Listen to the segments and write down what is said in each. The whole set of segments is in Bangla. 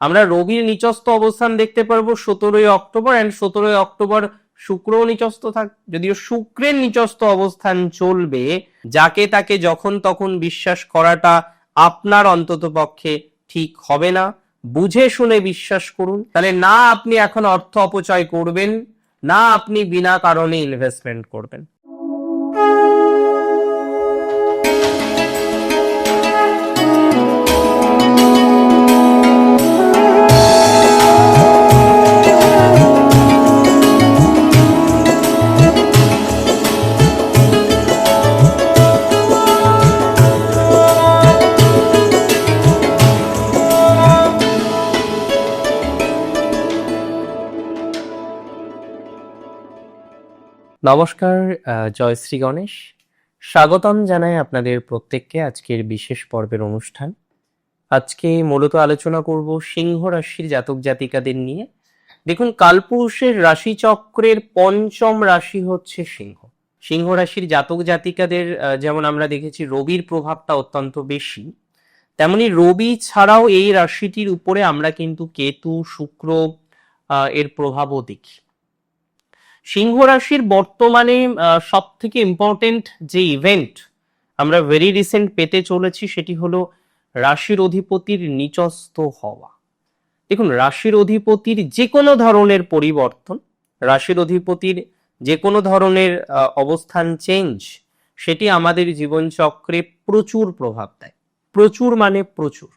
আমরা রবির নিচস্থ অবস্থান দেখতে পারব সতেরোই অক্টোবর অ্যান্ড সতেরোই অক্টোবর শুক্র নিচস্থ থাক যদিও শুক্রের নিচস্থ অবস্থান চলবে, যাকে তাকে যখন তখন বিশ্বাস করাটা আপনার অন্তত পক্ষে ঠিক হবে না। বুঝে শুনে বিশ্বাস করুন। তাহলে না আপনি এখন অর্থ অপচয় করবেন, না আপনি বিনা কারণে ইনভেস্টমেন্ট করবেন। নমস্কার জয় শ্রী গণেশ। স্বাগতম জানাই আপনাদের প্রত্যেককে আজকের বিশেষ পর্বের অনুষ্ঠান। আজকে মূলত আলোচনা করব সিংহ রাশির জাতক জাতিকাদের নিয়ে। দেখুন, কালপুরুষের রাশিচক্রের পঞ্চম রাশি হচ্ছে সিংহ। সিংহ রাশির জাতক জাতিকাদের যেমন আমরা দেখেছি, রবির প্রভাবটা অত্যন্ত বেশি। তেমনি রবি ছাড়াও এই রাশিটির উপরে আমরা কিন্তু কেতু, শুক্র এর প্রভাবও দেখি। সিংহ রাশির বর্তমানে সব থেকে ইম্পর্টেন্ট যে ইভেন্ট আমরা ভেরি রিসেন্ট পেতে চলেছি সেটি হলো রাশির অধিপতির নিচস্থ হওয়া। দেখুন, রাশির অধিপতির যে কোনো ধরনের পরিবর্তন, রাশির অধিপতির যে কোনো ধরনের অবস্থান চেঞ্জ সেটি আমাদের জীবনচক্রে প্রচুর প্রভাব দেয়। প্রচুর মানে প্রচুর।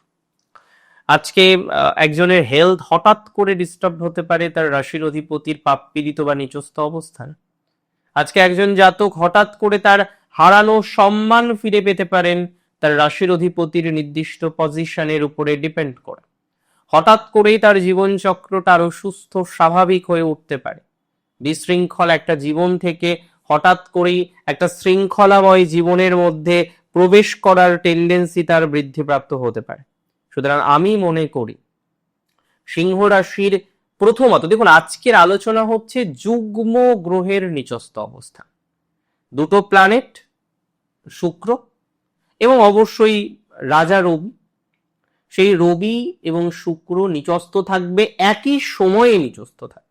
আজকে একজনের হেলথ হঠাৎ করে ডিস্টার্ব হতে পারে, তার রাশির অধিপতির পাপ পীড়িত বা নিচস্থ অবস্থান। আজকে একজন জাতক হঠাৎ করে তার হারানো সম্মান ফিরে পেতে পারেন, তার রাশির অধিপতির নির্দিষ্ট পজিশনের উপরে ডিপেন্ড করে। হঠাৎ করেই তার জীবন চক্রটা আরও সুস্থ, স্বাভাবিক হয়ে উঠতে পারে। বিশৃঙ্খল একটা জীবন থেকে হঠাৎ করেই একটা শৃঙ্খলাময় জীবনের মধ্যে প্রবেশ করার টেন্ডেন্সি তার বৃদ্ধিপ্রাপ্ত হতে পারে। সুতরাং আমি মনে করি সিংহ রাশির প্রথমত, দেখুন, আজকের আলোচনা হচ্ছে যুগ্ম গ্রহের নিচস্থ অবস্থা। দুটো প্ল্যানেট শুক্র এবং অবশ্যই রাজা রবি। সেই রবি এবং শুক্র নিচস্থ থাকবে, একই সময়ে নিচস্থ থাকবে।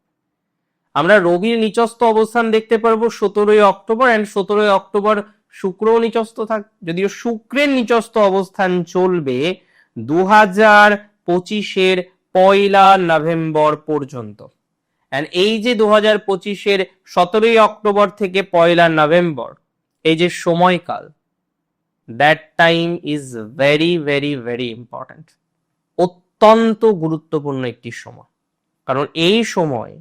আমরা রবির নিচস্থ অবস্থান দেখতে পারব সতেরোই অক্টোবর অ্যান্ড সতেরোই অক্টোবর শুক্র নিচস্থ থাক যদিও শুক্রের নিচস্থ অবস্থান চলবে দু হাজার পঁচিশের পয়লা নভেম্বর পর্যন্ত। এই যে দু হাজার পঁচিশের সতেরোই অক্টোবর থেকে পয়লা নভেম্বর, এই যে সময়কাল that time is very very very important অত্যন্ত গুরুত্বপূর্ণ একটি সময়। কারণ এই সময়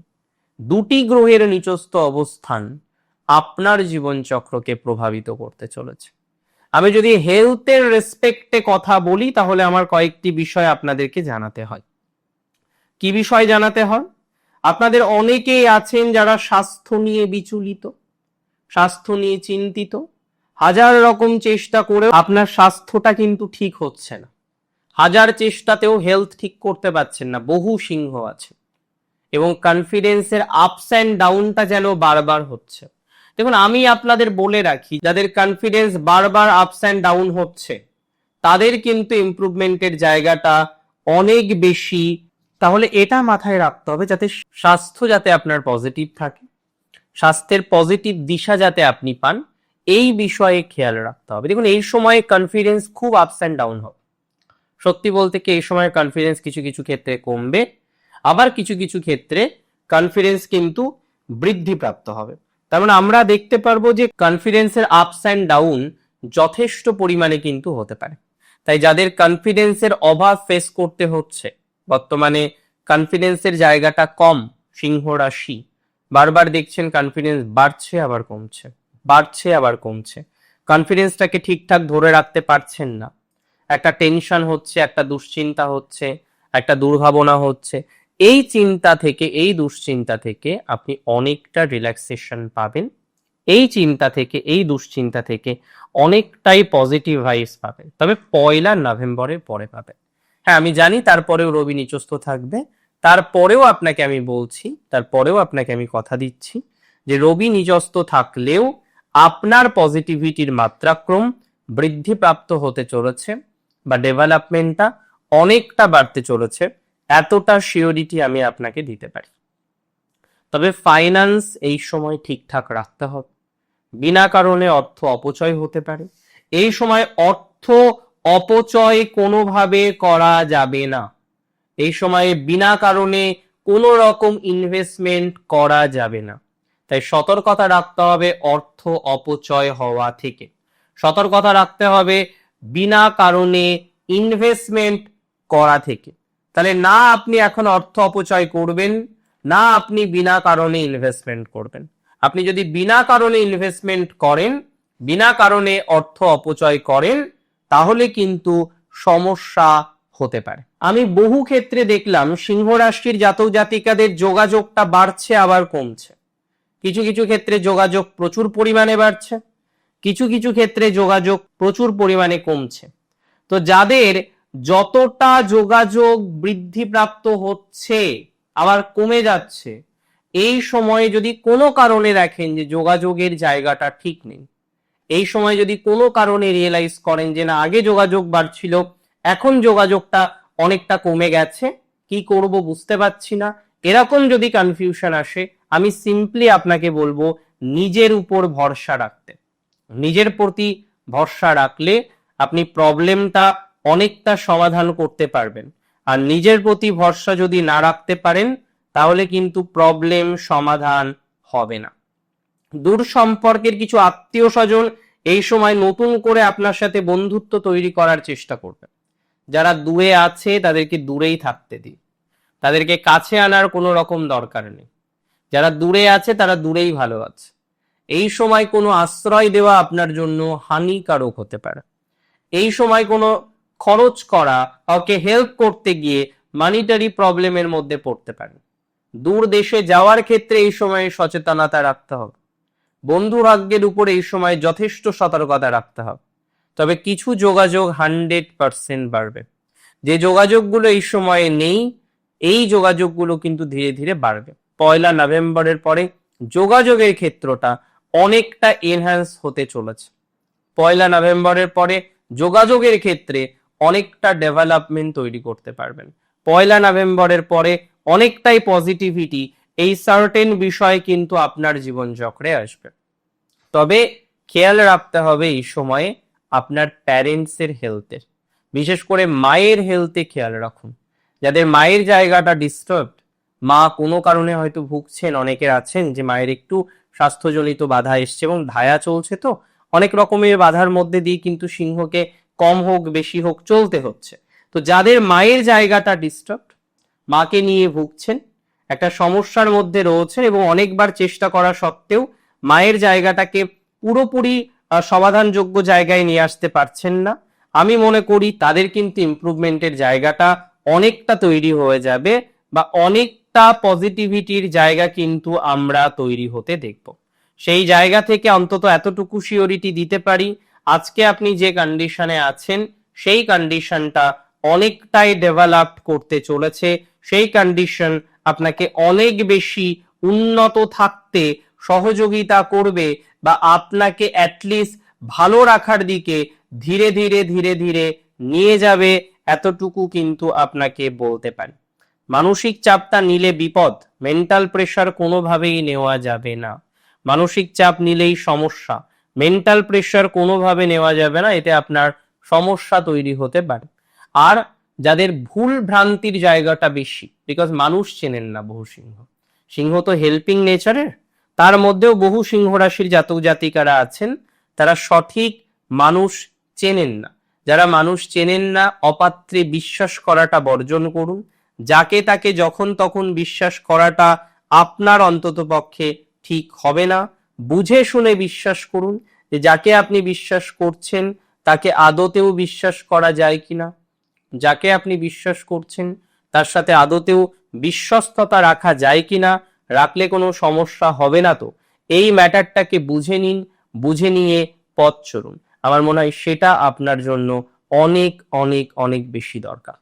দুটি গ্রহের নিচস্থ অবস্থান আপনার জীবনচক্রকে প্রভাবিত করতে চলেছে। আমি যদি হেলথের রেসপেক্টে কথা বলি, তাহলে আমার কয়েকটি বিষয় আপনাদেরকে জানাতে হয়। কি বিষয় জানাতে হয়? আপনাদের অনেকেই আছেন যারা স্বাস্থ্য নিয়ে বিচলিত, স্বাস্থ্য নিয়ে চিন্তিত। হাজার রকম চেষ্টা করে আপনার স্বাস্থ্যটা কিন্তু ঠিক হচ্ছে না। হাজার চেষ্টাতেও হেলথ ঠিক করতে পারছেন না, বহু সিংহ আছে। এবং কনফিডেন্সের আপস অ্যান্ড ডাউনটা যেন বারবার হচ্ছে। দেখুন, আমি আপনাদের বলে রাখি, যাদের কনফিডেন্স বারবার আপস অ্যান্ড ডাউন হচ্ছে, তাদের কিন্তু ইমপ্রুভমেন্টের জায়গাটা অনেক বেশি। তাহলে এটা মাথায় রাখতে হবে যাতে স্বাস্থ্য যাতে আপনার পজিটিভ থাকে, স্বাস্থ্যের পজিটিভ দিশা যাতে আপনি পান, এই বিষয়ে খেয়াল রাখতে হবে। দেখুন, এই সময়ে কনফিডেন্স খুব আপস অ্যান্ড ডাউন হবে। সত্যি বলতে কি, এই সময় কনফিডেন্স কিছু কিছু ক্ষেত্রে কমবে, আবার কিছু কিছু ক্ষেত্রে কনফিডেন্স কিন্তু বৃদ্ধিপ্রাপ্ত হবে। তার মানে আমরা দেখতে পারব যে কনফিডেন্সের আপস অ্যান্ড ডাউন যথেষ্ট পরিমাণে কিন্তু হতে পারে। তাই যাদের কনফিডেন্সের অভাব ফেস করতে হচ্ছে, বর্তমানে কনফিডেন্সের জায়গাটা কম, সিংহ রাশি, বারবার দেখছেন কনফিডেন্স বাড়ছে, আবার কমছে, বাড়ছে, আবার কমছে। কনফিডেন্সটাকে ঠিকঠাক ধরে রাখতে পারছেন না। একটা টেনশন হচ্ছে, একটা দুশ্চিন্তা হচ্ছে, একটা দুর্ভাবনা হচ্ছে। এই চিন্তা থেকে, এই দুশ্চিন্তা থেকে আপনি অনেকটা রিল্যাক্সেশন পাবেন। এই চিন্তা থেকে, এই দুশ্চিন্তা থেকে অনেকটাই পজিটিভ ভাইস পাবেন তবে পয়লা নভেম্বরের পরে পাবেন। হ্যাঁ আমি জানি তারপরেও রবি নিচস্থ থাকবে। তারপরেও আপনাকে আমি বলছি, তারপরেও আপনাকে আমি কথা দিচ্ছি যে রবি নিজস্ত থাকলেও আপনার পজিটিভিটির মাত্রাক্রম বৃদ্ধিপ্রাপ্ত হতে চলেছে বা ডেভেলপমেন্টটা অনেকটা বাড়তে চলেছে। এতটা শিওরিটি আমি আপনাকে দিতে পারি। তবে ফাইন্যান্স এই সময় ঠিকঠাক রাখতে হবে। বিনা কারণে অর্থ অপচয় হতে পারে। এই সময় অর্থ অপচয় কোনোভাবে করা যাবে না। এই সময়ে বিনা কারণে কোনো রকম ইনভেস্টমেন্ট করা যাবে না। তাই সতর্কতা রাখতে হবে অর্থ অপচয় হওয়া থেকে। সতর্কতা রাখতে হবে বিনা কারণে ইনভেস্টমেন্ট করা থেকে। তাহলে না আপনি এখন অর্থ অপচয় করবেন, না আপনি বিনা কারণে ইনভেস্টমেন্ট করবেন। আপনি যদি বিনা কারণে ইনভেস্টমেন্ট করেন, বিনা কারণে অর্থ অপচয় করেন, তাহলে কিন্তু সমস্যা হতে পারে। আমি বহু ক্ষেত্রে দেখলাম সিংহ রাশির জাতক জাতিকাদের যোগাযোগটা বাড়ছে, আবার কমছে। কিছু কিছু ক্ষেত্রে যোগাযোগ প্রচুর পরিমাণে বাড়ছে, কিছু কিছু ক্ষেত্রে যোগাযোগ প্রচুর পরিমাণে কমছে। তো যাদের যতটা যোগাযোগ বৃদ্ধিপ্রাপ্ত হচ্ছে, আবার কমে যাচ্ছে, এই সময়ে যদি কোনো কারণে দেখেন যে যোগাযোগের জায়গাটা ঠিক নেই, এই সময় যদি কোনো কারণে রিয়েলাইজ করেন যে না, আগে যোগাযোগ বাড়ছিল, এখন যোগাযোগটা অনেকটা কমে গেছে, কি করব বুঝতে পারছি না। এরকম যদি কনফিউশন আসে, আমি সিম্পলি আপনাকে বলব, নিজের উপর ভরসা রাখতে। নিজের প্রতি ভরসা রাখলে আপনি প্রবলেমটা অনেকটা সমাধান করতে পারবেন। আর নিজের প্রতি ভরসা যদি না রাখতে পারেন, তাহলে কিন্তু প্রবলেম সমাধান হবে না। দূর সম্পর্কের কিছু আত্মীয় স্বজন এই সময় নতুন করে আপনার সাথে বন্ধুত্ব তৈরি করার চেষ্টা করবে যারা দূরে আছে, তাদেরকে দূরেই থাকতে দিন। তাদেরকে কাছে আনার কোনো রকম দরকার নেই। যারা দূরে আছে, তারা দূরেই ভালো আছে। এই সময় কোনো আশ্রয় দেওয়া আপনার জন্য হানিকারক হতে পারে। এই সময় কোনো খরচ করা কাউকে হেল্প করতে গিয়ে মানিটারি প্রবলেমের মধ্যে পড়তে পারেন দূর দেশে যাওয়ার ক্ষেত্রে এই সময়ে সচেতনতা রাখতে হবে। বন্ধু ভাগ্যের উপর এই সময় যথেষ্ট সতর্কতা রাখতে হবে। তবে কিছু যোগাযোগ হান্ড্রেড পার্সেন্ট বাড়বে। যে যোগাযোগগুলো এই সময়ে নেই, এই যোগাযোগগুলো কিন্তু ধীরে ধীরে বাড়বে। পয়লা নভেম্বরের পরে যোগাযোগের ক্ষেত্রটা অনেকটা এনহ্যান্স হতে চলেছে। পয়লা নভেম্বরের পরে যোগাযোগের ক্ষেত্রে অনেকটা ডেভেলপমেন্ট তৈরি করতে পারবেন। পয়লা নভেম্বরের পরে অনেকটাই পজিটিভিটি এই সার্টেন বিষয় কিন্তু আপনার জীবন চক্রে আসবে। তবে খেয়াল রাখতে হবে এই সময়ে আপনার প্যারেন্টসের হেলথের বিশেষ করে মায়ের হেলথে খেয়াল রাখুন। যাদের মায়ের জায়গাটা ডিস্টার্বড মা কোনো কারণে হয়তো ভুগছেন অনেকের আছেন যে মায়ের একটু স্বাস্থ্যজনিত বাধা এসছে এবং ধায়া চলছে তো। অনেক রকমের বাধার মধ্যে দিয়ে কিন্তু সিংহকে কম হোক, বেশি হোক, চলতে হচ্ছে। তো যাদের মায়ের জায়গাটা ডিস্টার্ব মাকে নিয়ে ভুগছেন, একটা সমস্যার মধ্যে রয়েছেন এবং অনেকবার চেষ্টা করা সত্ত্বেও মায়ের জায়গাটাকে পুরোপুরি সমাধানযোগ্য জায়গায় নিয়ে আসতে পারছেন না। আমি মনে করি তাদের কিন্তু ইমপ্রুভমেন্টের জায়গাটা অনেকটা তৈরি হয়ে যাবে বা অনেকটা পজিটিভিটির জায়গা কিন্তু আমরা তৈরি হতে দেখব। সেই জায়গা থেকে অন্তত এতটুকু সিওরিটি দিতে পারি আজকে আপনি যে কন্ডিশনে আছেন, সেই কন্ডিশনটা অনেকটাই ডেভেলপ করতে চলেছে। সেই কন্ডিশন আপনাকে অনেক বেশি উন্নত থাকতে সহযোগিতা করবে বা আপনাকে অ্যাটলিস্ট ভালো রাখার দিকে ধীরে ধীরে ধীরে ধীরে নিয়ে যাবে এতটুকু কিন্তু আপনাকে বলতে পারি। মানসিক চাপটা নিলে বিপদ মেন্টাল প্রেশার কোনোভাবেই নেওয়া যাবে না। মানসিক চাপ নিলেই সমস্যা। মেন্টাল প্রেশার কোনোভাবে নেওয়া যাবে না, এতে আপনার সমস্যা তৈরি হতে পারে। আর যাদের ভুল ভ্রান্তির জায়গাটা বেশি বিকজ মানুষ চেনেন না বহু সিংহ। সিংহ তো হেল্পিং নেচারের তার মধ্যেও বহু সিংহ রাশির জাতক জাতিকারা আছেন, তারা সঠিক মানুষ চেনেন না। যারা মানুষ চেনেন না, অপাত্রে বিশ্বাস করাটা বর্জন করুন, যাকে তাকে যখন তখন বিশ্বাস করাটা আপনার অন্তত পক্ষে ঠিক হবে না বুঝে শুনে বিশ্বাস করুন যে যাকে আপনি বিশ্বাস করছেন, তাকে আদতেও বিশ্বাস করা যায় কিনা। যাকে আপনি বিশ্বাস করছেন, তার সাথে আদতেও বিশ্বস্ততা রাখা যায় কিনা, রাখলে কোনো সমস্যা হবে না তো। এই ম্যাটারটাকে বুঝে নিন, বুঝে নিয়ে পথ চলুন। আমার মনে হয় সেটা আপনার জন্য অনেক অনেক অনেক বেশি দরকার।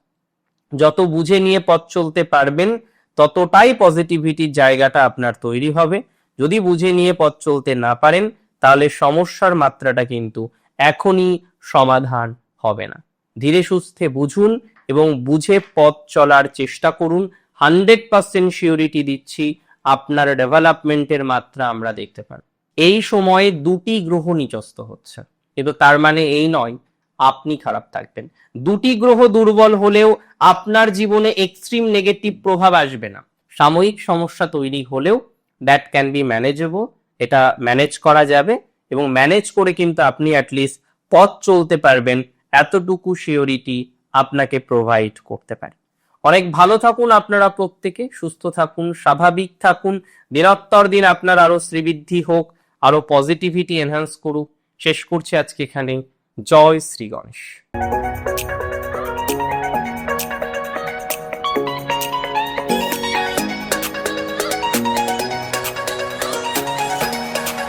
যত বুঝে নিয়ে পথ চলতে পারবেন, ততটাই পজিটিভিটির জায়গাটা আপনার তৈরি হবে। যদি বুঝে নিয়ে পথ চলতে না পারেন, তাহলে সমস্যার মাত্রাটা কিন্তু এখনই সমাধান হবে না। ধীরে সুস্থে বুঝুন এবং বুঝে পথ চলার চেষ্টা করুন। হান্ড্রেড পার্সেন্ট সিওরিটি দিচ্ছি, আপনার ডেভেলপমেন্টের মাত্রা আমরা দেখতে পারব। এই সময়ে দুটি গ্রহ নিচস্ত হচ্ছে। কিন্তু তার মানে এই নয়, আপনি খারাপ থাকবেন। দুটি গ্রহ দুর্বল হলেও আপনার জীবনে এক্সট্রিম নেগেটিভ প্রভাব আসবে না। সাময়িক সমস্যা তৈরি হলেও দ্যাট ক্যান বি ম্যানেজেবল এটা ম্যানেজ করা যাবে এবং ম্যানেজ করে কিন্তু আপনি অ্যাটলিস্ট পথ চলতে পারবেন, এতটুকু সিওরিটি আপনাকে প্রোভাইড করতে পারে। অনেক ভালো থাকুন আপনারা প্রত্যেকে, সুস্থ থাকুন, স্বাভাবিক থাকুন দিনত্তর দিন আপনার আরও শ্রীবৃদ্ধি হোক, আরও পজিটিভিটি এনহ্যান্স করুক। শেষ করছি আজকে এখানে। জয় শ্রী গণেশ।